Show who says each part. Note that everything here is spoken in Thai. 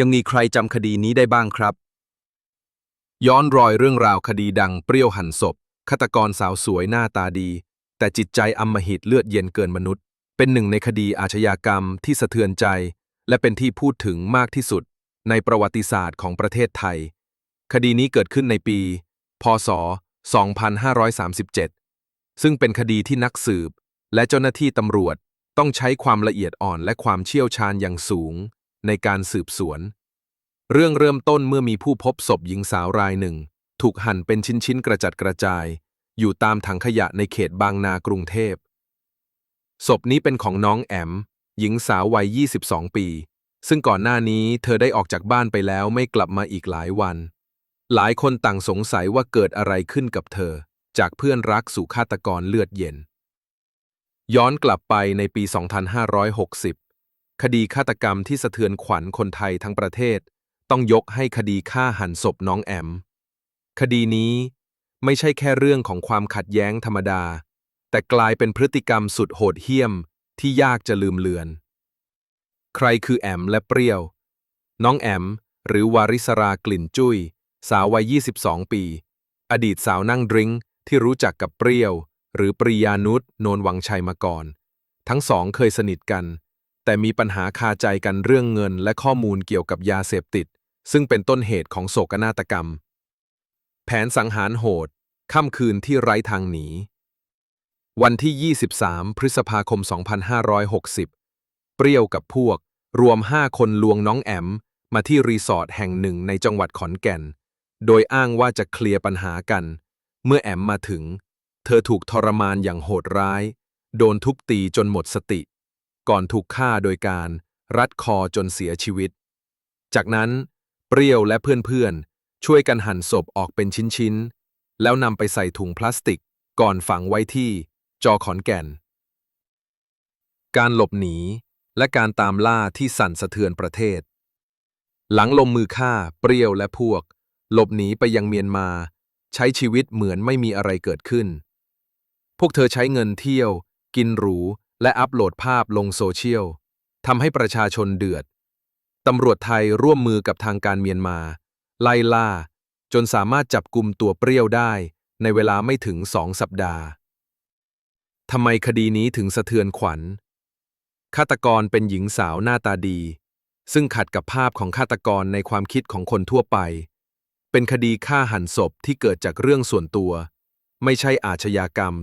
Speaker 1: ยังมีใครจำคดีนี้ได้บ้างครับ ย้อนรอยเรื่องราวคดีดังเปรี้ยวหั่นศพฆาตกรสาวสวยหน้าตาดี แต่จิตใจอำมหิตเลือดเย็นเกินมนุษย์ เป็นหนึ่งในคดีอาชญากรรมที่สะเทือนใจ และเป็นที่พูดถึงมากที่สุด ในประวัติศาสตร์ของประเทศไทย คดีนี้เกิดขึ้นในปี พศ 2537 ซึ่งเป็นคดีที่นักสืบ และเจ้าหน้าที่ตำรวจต้องใช้ความละเอียดอ่อนและความเชี่ยวชาญอย่างสูง ในการสืบสวน เรื่องเริ่มต้นเมื่อมีผู้พบศพหญิงสาวรายหนึ่ง ถูกหั่นเป็นชิ้นๆกระจัดกระจาย อยู่ตามถังขยะในเขตบางนากรุงเทพ ศพนี้เป็นของน้องแอม หญิงสาววัย 22 ปี ซึ่งก่อนหน้านี้เธอได้ออกจากบ้านไปแล้วไม่กลับมาอีกหลายวัน หลายคนต่างสงสัยว่าเกิดอะไรขึ้นกับเธอ จากเพื่อนรักสู่ฆาตกรเลือดเย็น ย้อนกลับไปในปี 2560 คดีฆาตกรรมที่สะเทือนขวัญคนไทยทั้งประเทศ ต้องยกให้คดีฆ่าหันศพน้องแอม คดีนี้ไม่ใช่แค่เรื่องของความขัดแย้งธรรมดา แต่กลายเป็นพฤติกรรมสุดโหดเหี้ยมที่ยากจะลืมเลือน ใครคือแอมและเปรี้ยว น้องแอม หรือวาริสรากลิ่นจุย้ย สาววัย 22 ปี อดีตสาวนั่งดริงก์ที่รู้จักกับเปรี้ยว หรือปริยานุชโนนวังชัยมาก่อน ทั้งสองเคยสนิทกัน แต่มีปัญหาคาใจกันเรื่องเงินและข้อมูลเกี่ยวกับยาเสพติด ซึ่งเป็นต้นเหตุของโศกนาฏกรรม แผนสังหารโหด ค่ำคืนที่ไร้ทางหนี วันที่ 23 พฤษภาคม 2560 เปรี้ยวกับพวก รวม 5 คนลวงน้องแอม มาที่รีสอร์ทแห่งหนึ่งในจังหวัดขอนแก่น โดยอ้างว่าจะเคลียร์ปัญหากัน เมื่อแอมมาถึง เธอถูกทรมานอย่างโหดร้าย โดนทุบตีจนหมดสติ ก่อนถูกฆ่าโดยการรัดคอจนเสียชีวิต จากนั้นเปรี้ยวและเพื่อนๆ ช่วยกันหั่นศพออกเป็นชิ้นๆ แล้วนำไปใส่ถุงพลาสติกก่อนฝังไว้ที่จอขอนแก่น การหลบหนีและการตามล่าที่สั่นสะเทือนประเทศ หลังลงมือฆ่าเปรี้ยวและพวก หลบหนีไปยังเมียนมา ใช้ชีวิตเหมือนไม่มีอะไรเกิดขึ้น พวกเธอใช้เงินเที่ยว กินหรู และอัปโหลดภาพลงโซเชียลทำให้ประชาชนเดือด ตำรวจไทยร่วมมือกับทางการเมียนมา ไล่ล่า จนสามารถจับกลุ่มตัวเปรี้ยวได้ ในเวลาไม่ถึงสองสัปดาห์ทำไมคดีนี้ถึงสะเทือนขวัญ ฆาตกรเป็นหญิงสาวหน้าตาดี ซึ่งขัดกับภาพของฆาตกรในความคิดของคนทั่วไป เป็นคดีฆ่าหันศพที่เกิดจากเรื่องส่วนตัว ไม่ใช่อาชญากรรม